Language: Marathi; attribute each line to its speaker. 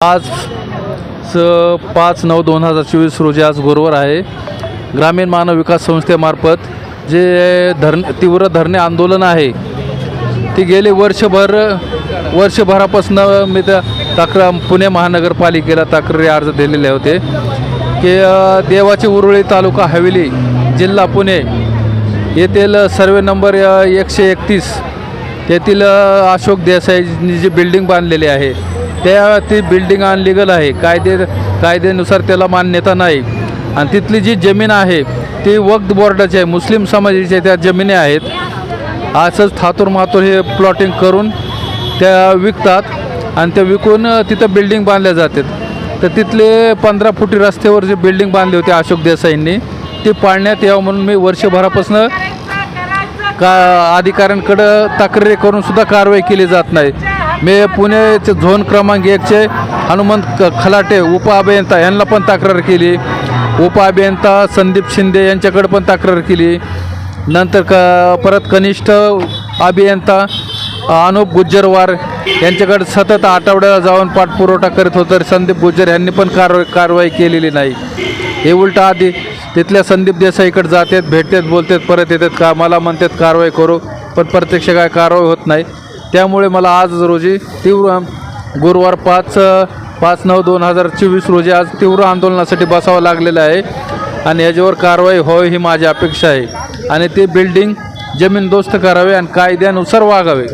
Speaker 1: आज स पाच नऊ दोन हजार चोवीस रोजी आज गुरुवार आहे. ग्रामीण मानव विकास संस्थेमार्फत जे धरण तीव्र धरणे आंदोलन आहे ती गेले वर्षभर वर्षभरापासून मी त्या तक्रार पुणे महानगरपालिकेला तक्रारी अर्ज दिलेले होते की देवाचे उरुळी तालुका हवेली जिल्हा पुणे येथील सर्वे नंबर एकशे एकतीस तेथील अशोक देसाईंनी जी बिल्डिंग बांधलेली आहे त्या ती बिल्डिंग अनलिगल आहे. कायदे कायद्यानुसार त्याला मान्यता नाही. आणि तिथली जी जमीन आहे ती वक्त बोर्डाची आहे. मुस्लिम समाजाच्या त्या जमिनी आहेत. असंच थातूर मातूर हे प्लॉटिंग करून त्या विकतात आणि त्या विकून तिथं बिल्डिंग बांधल्या जातात. तर तिथले पंधरा फुटी रस्त्यावर जे बिल्डिंग बांधली होती अशोक देसाईंनी ती पाळण्यात यावं म्हणून मी वर्षभरापासून का अधिकाऱ्यांकडं तक्रारी करून सुद्धा कारवाई केली जात नाही. मी पुणेचे झोन क्रमांक एकचे हनुमंत खलाटे खलाटे उपअभियंता यांना पण तक्रार केली. उप अभियंता संदीप शिंदे यांच्याकडे पण तक्रार केली. नंतर क परत कनिष्ठ अभियंता अनुप गुज्जरवार यांच्याकडे सतत आठवड्याला जाऊन पाठपुरवठा करत होतो तर संदीप गुज्जर यांनी पण कारवाई कारवाई केलेली नाही. हे उलट आधी तिथल्या संदीप देसाईकडे जातात भेटतात बोलतात परत येतात का मला म्हणतात कारवाई करू पण प्रत्यक्ष काय कारवाई होत नाही. त्यामुळे मला आज रोजी तीव्र गुरुवार पाच पाच नऊ दोन हजार चोवीस रोजी आज तीव्र आंदोलनासाठी बसावं लागलेलं आहे. आणि याच्यावर कारवाई व्हावी ही माझी अपेक्षा आहे. आणि ते बिल्डिंग जमीनदोस्त करावे आणि कायद्यानुसार वागावे.